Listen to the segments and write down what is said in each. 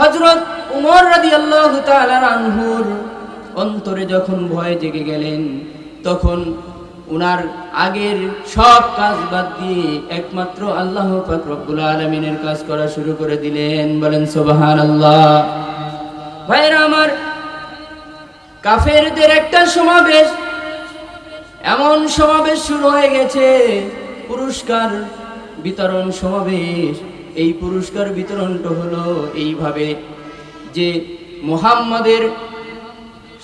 হজরত উমর রাদি আল্লাহ আনহুর অন্তরে যখন ভয় জেগে গেলেন, তখন উনার আগের সব কাজ বাদ দিয়ে একমাত্র আল্লাহ রব্বুল আলমিনের কাজ করা শুরু করে দিলেন। বলেন সোবাহান আল্লাহ ভাইরা আমার, কাফেরদের একটা সমাবেশ, এমন সমাবেশ শুরু হয়ে গেছে, পুরস্কার বিতরণ সমাবেশ। এই পুরস্কার বিতরণটা হলো এইভাবে যে মোহাম্মদের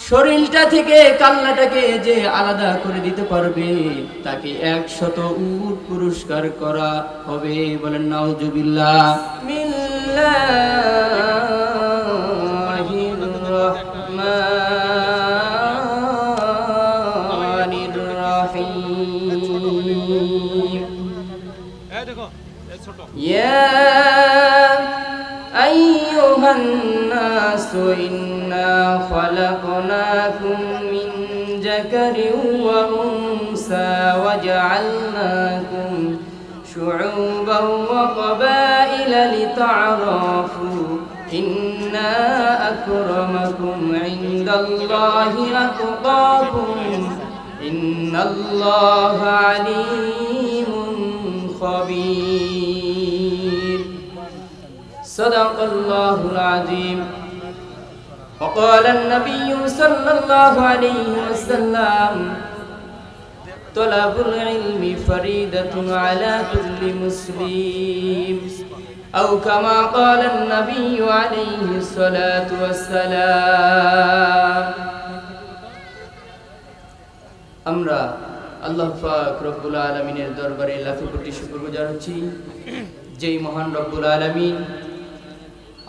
শরীরটা থেকে কাল্লাটাকে যে আলাদা করে দিতে পারবে, তাকে একশত উট পুরস্কার করা হবে। বলেন, নাউজুবিল্লাহ। মিল্লাহির إن أكرمكم عند الله أتقاكم إن الله عليم خبير. صدق الله العظيم. وقال النبي صلى الله عليه وسلم طلب العلم فريدة على كل مسلم أو كما قال النبي عليه الصلاة والسلام আমরা আল্লাহ পাক রব্বুল আলমিনের দরবারে লাখো কোটি শুকর গুজার হচ্ছি যেই মহান রব্বুল আলমিন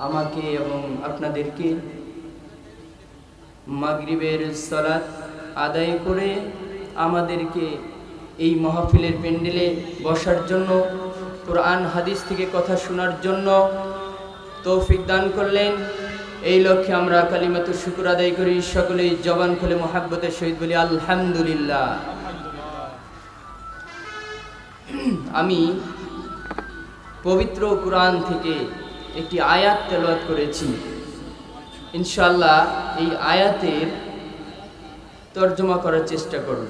আমাকে এবং আপনাদেরকে মাগরিবের সালাত আদায় করে আমাদেরকে এই মাহফিলের প্যান্ডেলে বসার জন্য, কোরআন, হাদিস থেকে কথা শোনার জন্য তৌফিক দান করলেন। এই লক্ষ্যে আমরা কালিমাতুর শুকুর আদায় করি। সকলেই জবান খুলে মোহাব্বতের সহিত বলি, আলহামদুলিল্লাহ। আমি পবিত্র কোরআন থেকে একটি আয়াত তেলাওয়াত করেছি। ইনশাল্লাহ এই আয়াতের তর্জমা করার চেষ্টা করব।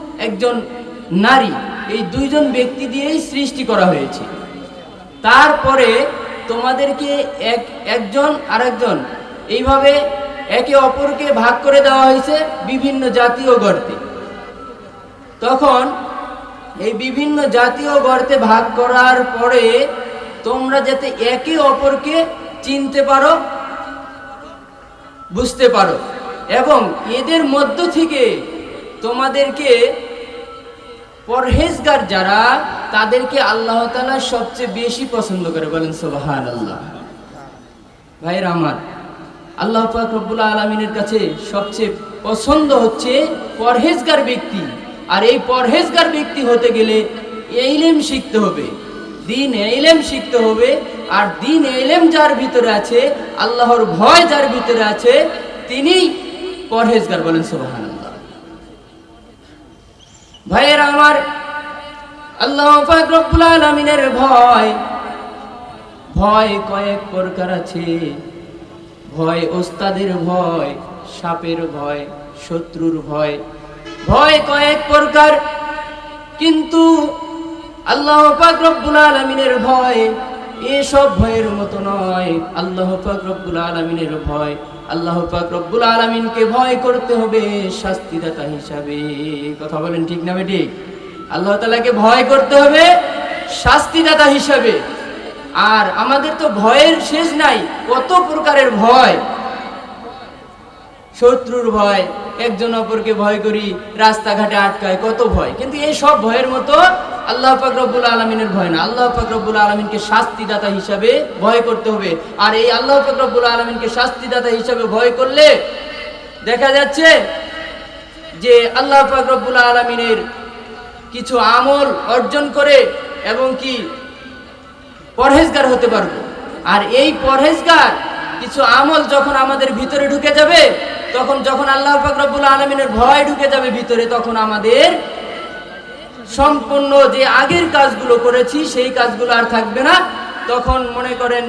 একজন নারী, এই দুইজন ব্যক্তি দিয়েই সৃষ্টি করা হয়েছে। তারপরে তোমাদেরকে এক, একজন আরেকজন, এইভাবে একে অপরকে ভাগ করে দেওয়া হয়েছে বিভিন্ন জাতীয় গর্তে। তখন এই বিভিন্ন জাতীয় গর্তে ভাগ করার পরে তোমরা যাতে একে অপরকে চিনতে পারো, বুঝতে পারো। এবং এদের মধ্য থেকে তোমাদেরকে পরহেজগার যারা, তাদেরকে আল্লাহ তালা সবচেয়ে বেশি পছন্দ করে বলেন সোবাহান আল্লাহ ভাইয়ের আমার, আল্লাহ পাক রব্বুল আলমিনের কাছে সবচেয়ে পছন্দ হচ্ছে পরহেজগার ব্যক্তি। আর এই পরহেজগার ব্যক্তি হতে গেলে এইলেম শিখতে হবে, দিন এলেম শিখতে হবে। আর দিন এলেম যার ভিতরে আছে, আল্লাহর ভয় যার ভিতরে আছে তিনি পরহেজগার বলেন সোবাহান ভাইয়েরা আমার, আল্লাহ পাক রব্বুল আলামিনের ভয় ভয় কয়েক প্রকার আছে। ভয় ওস্তাদের ভয়, সাপের ভয়, শত্রুর ভয় ভয় কয়েক প্রকার। কিন্তু আল্লাহ রব্বুল আলামিনের ভয় এসব ভয়ের মতো নয়। আল্লাহ রব্বুল আলামিনের ভয় আল্লাহ পাক রব্বুল আলমিনকে ভয় করতে হবে শাস্তিদাতা হিসাবে। কথা বলেন ঠিক না বেটি আল্লাহ তালাকে ভয় করতে হবে শাস্তিদাতা হিসাবে। আর আমাদের তো ভয়ের শেষ নাই, কত প্রকারের ভয়? শত্রুর ভয় একজন অপরকে ভয় করি, রাস্তাঘাটে আটকায়, কত ভয়। কিন্তু এই সব ভয়ের মতো আল্লাহ ফাকরবুল আলমিনের ভয় না। আল্লাহ ফাকরবুল আলমিনকে শাস্তিদাতা হিসাবে ভয় করতে হবে। আর এই আল্লাহ পাক রব্বুল আলমিনকে শাস্তিদাতা হিসাবে ভয় করলে দেখা যাচ্ছে যে আল্লাহ পাক রব্বুল আলমিনের কিছু আমল অর্জন করে এবং কি পরহেজগার হতে পারব। আর এই পরহেজগার কিছু আমল যখন আমাদের ভিতরে ঢুকে যাবে তখন যখন আল্লাহ পাক রব্বুল আলমিনের ভয় ঢুকে যাবে ভিতরে, তখন আমাদের সম্পূর্ণ যে আগের কাজগুলো করেছি, সেই কাজগুলো আর থাকবে না। তখন মনে করেন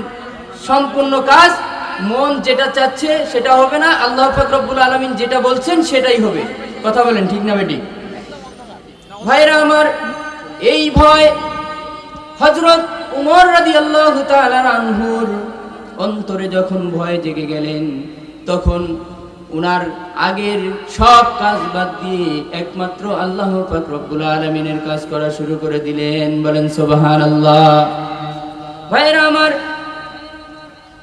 সম্পূর্ণ কাজ মন যেটা চাচ্ছে সেটা হবে না, আল্লাহ পাক রব্বুল আলমিন যেটা বলছেন সেটাই হবে। কথা বলেন ঠিক না বেটি? ভাইরা আমার, এই ভয় হজরত উমর রাদি আল্লাহ অন্তরে যখন ভয় জেগে গেলেন, তখন উনার আগের সব কাজ বাদ দিয়ে একমাত্র আল্লাহ রব্বুল আলমিনের কাজ করা শুরু করে দিলেন। বলেন সোবাহান আল্লাহ ভাইরা আমার,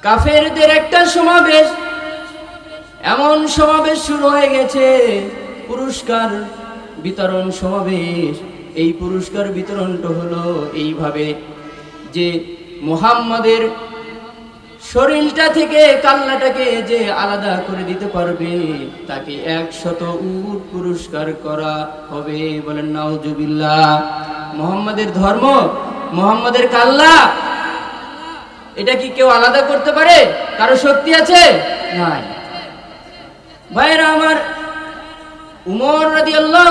কাফেরদের একটা সমাবেশ, এমন সমাবেশ শুরু হয়ে গেছে, পুরস্কার বিতরণ সমাবেশ। এই পুরস্কার বিতরণটা হলো এইভাবে যে মুহাম্মাদের শরীরটা থেকে কাল্লাটাকে যে আলাদা করে দিতে পারবে, তাকে একশত উট পুরস্কার করা হবে বলেন, নাউজুবিল্লাহ। মুহাম্মাদের ধর্ম, মুহাম্মাদের কাল্লা, এটা কি কেউ আলাদা করতে পারে? কারও শক্তি আছে? নাই। ভাইরা আমার উমর রাদি আল্লাহ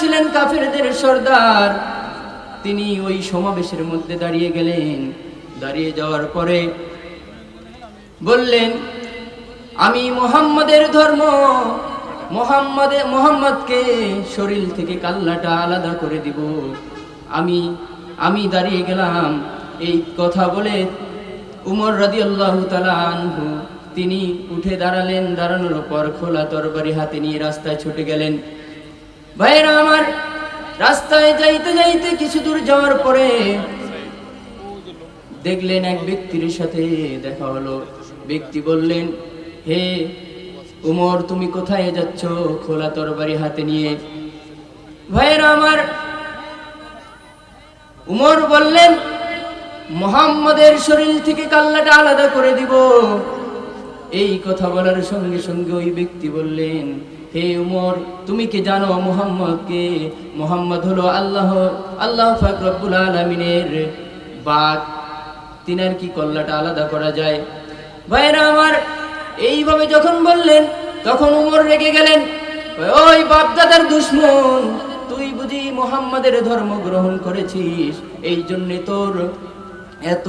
ছিলেন কাফেরদের সর্দার। তিনি ওই সমাবেশের মধ্যে দাঁড়িয়ে গেলেন। দাঁড়িয়ে যাওয়ার পরে বললেন, আমি মোহাম্মদের ধর্ম, মোহাম্মদে, মোহাম্মদকে শরীর থেকে কাল্লাটা আলাদা করে দিব। আমি আমি দাঁড়িয়ে গেলাম, এই কথা বলে উমর রাদি আল্লাহ আনহু, তিনি উঠে দাঁড়ালেন, দাঁড়ানোর পর খোলা তরবারি হাতে নিয়ে রাস্তায় ছুটে গেলেন। ভাইরা আমার, রাস্তায় যাইতে যাইতে কিছু দূর যাওয়ার পরে দেখলেন এক ব্যক্তির সাথে দেখা হলো। ব্যক্তি বললেন, হে উমর, তুমি কোথায় যাচ্ছ? খোলা তরবারি হাতে নিয়ে। ভাইরা আমার, উমর বললেন, মোহাম্মদের শরীর থেকে কাল্লাটা আলাদা করে দিব। এই কথা বলার সঙ্গে সঙ্গে ওই ব্যক্তি বললেন, হে উমর, তুমি কি জানো মোহাম্মদ কে মোহাম্মদ হলো আল্লাহ আল্লাহ ফাকরুল আলমিনের বাঘ তিনার কি কল্লাটা আলাদা করা যায়? ভাইরা আমার, এইভাবে যখন বললেন, তখন উমর রেগে গেলেন। ওই বাপদাদার দুশ্মন, তুই বুঝি মোহাম্মদের ধর্ম গ্রহণ করেছিস, এই জন্যে তোর এত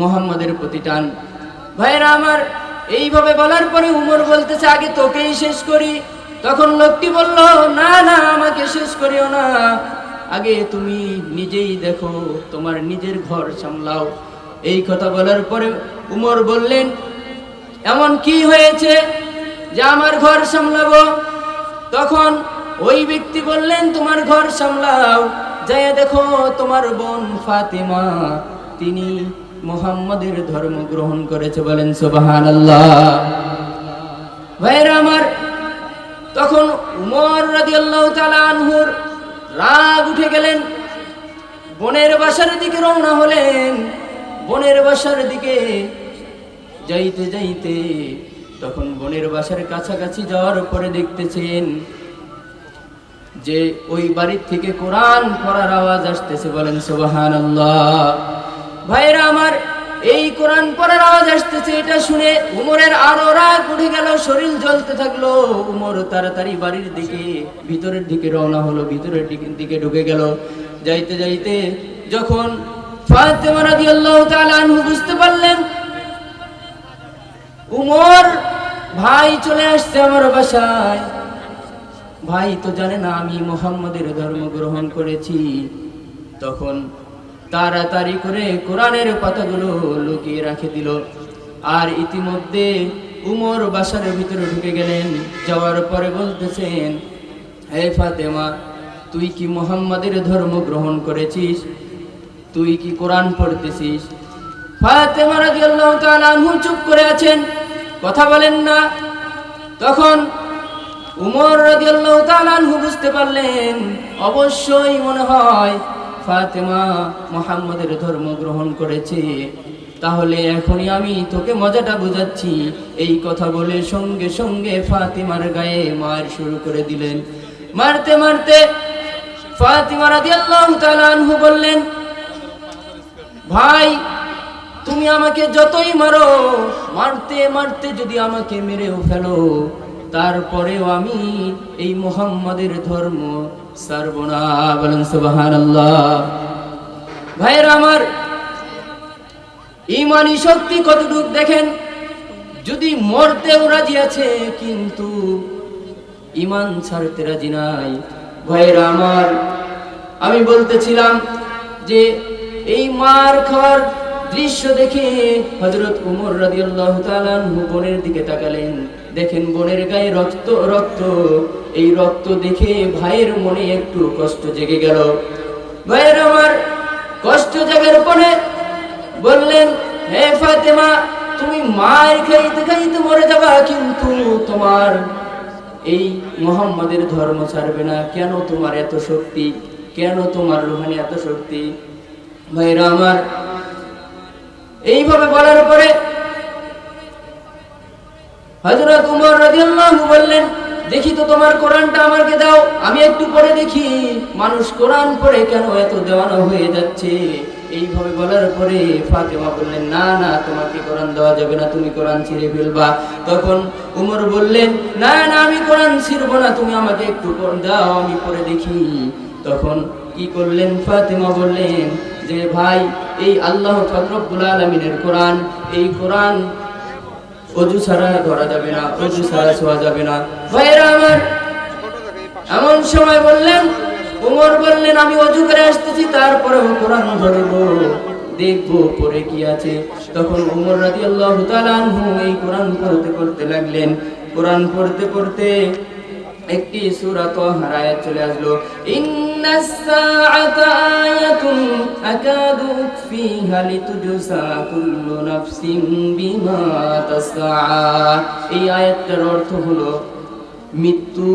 মোহাম্মদের প্রতি টান। ভাইরা আমার, এইভাবে বলার পরে উমর বলতেছে, আগে তোকেই শেষ করি। তখন লোকটি বলল, না না, আমাকে শেষ করিও না। আগে তুমি নিজেই দেখো, তোমার নিজের ঘর সামলাও। এই কথা বলার পরে উমর বললেন, এমন কি হয়েছে যে আমার ঘর সামলাবো? তখন ওই ব্যক্তি বললেন, তোমার ঘর সামলাও যাই দেখো তোমার বোন ফাতেমা, তিনি মোহাম্মদের ধর্ম গ্রহণ করেছে। বলেন সুবাহান আল্লাহ ভাইরা আমার, তখন উমর রাদিয়াল্লাহু তাআলা আনহুর রাগ উঠে গেলেন, বনের বাসার দিকে রওনা হলেন। বনের বাসার দিকে। যাইতে যাইতে তখন বনের বাসার কাছাকাছি যাওয়ার পরে দেখতেছেন যে ওই বাড়ির থেকে কোরআন পড়ার আওয়াজ আসতেছে। বলেন সুবাহান ভাইরা আমার, এই কোরআন পড়ার আওয়াজ আসতেছে, এটা শুনে উমরের আরও রাগ উঠে গেল, শরীর জ্বলতে থাকল। উমর তাড়াতাড়ি বাড়ির দিকে, ভিতরের দিকে রওনা হলো, ভিতরের দিকে দিকে ঢুকে গেল। যাইতে যাইতে যখন ফাতেমা রাদিয়াল্লাহু তাআলা আনহু বুঝতে পারলেন, উমর ভাই চলে আসছে আমার বাসায়। ভাই তো জানে না আমি মোহাম্মদের ধর্ম গ্রহণ করেছি। তখন তাড়াতাড়ি করে কোরআনের পাতাগুলো লুকিয়ে রাখে দিল। আর ইতিমধ্যে উমর বাসার ভিতরে ঢুকে গেলেন, যাওয়ার পরে বলতেছেন, হে ফাতেমা, তুই কি মোহাম্মদের ধর্ম গ্রহণ করেছিস? তুই কি কোরআন পড়তেছিস? ফাতেমা রাদিয়াল্লাহু তাআলা আনহু চুপ করে আছেন, কথা বলেন না। তখন উমর রাদিয়াল্লাহু তাআলা আনহু বুঝতে পারলেন, অবশ্যই মনে হয় ফাতেমা মুহাম্মদের ধর্ম গ্রহণ করেছে। তাহলে এখনই আমি তোকে মজাটা বুঝাচ্ছি। এই কথা বলে সঙ্গে সঙ্গে ফাতিমার গায়ে মার শুরু করে দিলেন। মারতে মারতে ফাতিমা রাদিয়াল্লাহু তাআলা আনহু বললেন ভাই, তুমি আমাকে যতই মারো, মারতে মারতে যদি আমাকে মেরেও ফেলো, তারপরেও আমি এই মোহাম্মদের ধর্ম সারব না। বলেন সুবহানাল্লাহ। ভাইয়েরা আমার, ইমানি শক্তি কতটুক দেখেন? যদি মরতেও রাজি আছে, কিন্তু ইমান ছাড়তে রাজি নাই। ভাইয়েরা আমার, আমি বলতেছিলাম যে এই মার খাওয়ার দৃশ্য দেখে হজরত উমর রাদিয়াল্লাহু তাআলা আনহু বোনের দিকে তাকালেন। দেখেন বোনের গায়ে রক্ত রক্ত। এই রক্ত দেখে ভাইয়ের মনে একটু কষ্ট জেগে গেল। ভাইয়ের আমার কষ্ট জাগার পরে বললেন, হে ফাতেমা, তুমি মায়ের খাইতে খাইতে মরে যাবা, কিন্তু তোমার এই মোহাম্মদের ধর্ম ছাড়বে না। কেন তোমার এত শক্তি? কেন তোমার রুহানি এত শক্তি? ভাইরা আমার। এইভাবে বলার পরে হযরত উমর রাদিয়াল্লাহু বললেন, দেখি তো তোমার কোরআনটা আমাকে দাও, আমি একটু পড়ে দেখি, মানুষ কোরআন পড়ে কেন এত দেওয়ানো হয়ে যাচ্ছে? এইভাবে বলার পরে ফাতেমা বললেন, না না, তোমাকে কোরআন দেওয়া যাবে না, তুমি কোরআন ছিঁড়ে ফেলবা। তখন উমর বললেন, না না, আমি কোরআন ছিঁড়বো না, তুমি আমাকে একটু দাও, আমি পরে দেখি। তখন কি করলেন, ফাতেমা বললেন যে ভাই, এই আল্লাহ রব্বুল আলমিনের কোরআন, এই কোরআন অজু ছাড়া ধরা যাবে না, অজু ছাড়া ছোঁয়া যাবে না। ভাইয়েরা আমার, এমন সময় বললেন, উমর বললেন, আমি অজু করে আসতেছি তারপরে কোরআন ধরবো, দেখব পরে কি আছে। তখন উমর রাজি আল্লাহ এই কোরআন পড়তে করতে লাগলেন। কোরআন পড়তে পড়তে একটি সূরা তাহার আয়াত চলে আসলো। এই আয়াতটার অর্থ হলো, মৃত্যু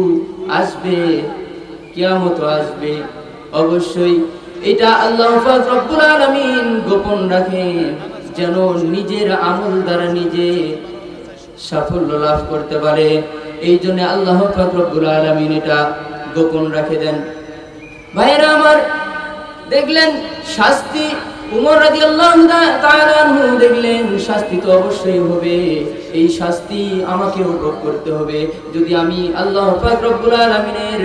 আসবে আসবে। অবশ্যই এটা আল্লাহ পাক গোপন রাখে যেন নিজের আমল দ্বারা নিজে সাফল্য লাভ করতে পারে। এই জন্য আল্লাহ পাক রব্বুল আলামিন এটা গোপন রাখে দেন। ভাইরা আমার, দেখলেন শাস্তি উমর তাআলা আনহু দেখলেন শাস্তি তো অবশ্যই হবে। এই শাস্তি আমাকেও ভোগ করতে হবে। যদি আমি আল্লাহ পাক রব্বুল আলামিনের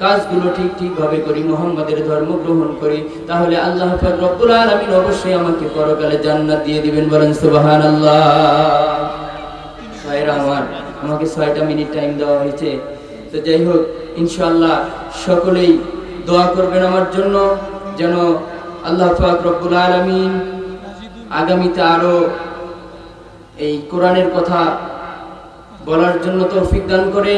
কাজগুলো ঠিক ঠিক ভাবে করি, মোহাম্মদের ধর্ম গ্রহণ করি, তাহলে আল্লাহ পাক রব্বুল আলামিন অবশ্যই আমাকে পরকালে জান্নাত দিয়ে দিবেন বলেন সুবহানাল্লাহ। ভাইরা আমার আমাকে ছয়টা মিনিট টাইম দেওয়া হয়েছে। তো যাই হোক ইনশাল্লাহ সকলেই দোয়া করবেন আমার জন্য, যেন আল্লাহ ফাক রব্বুল আলমিন আগামীতে আরও এই কোরআনের কথা বলার জন্য তৌফিক দান করে।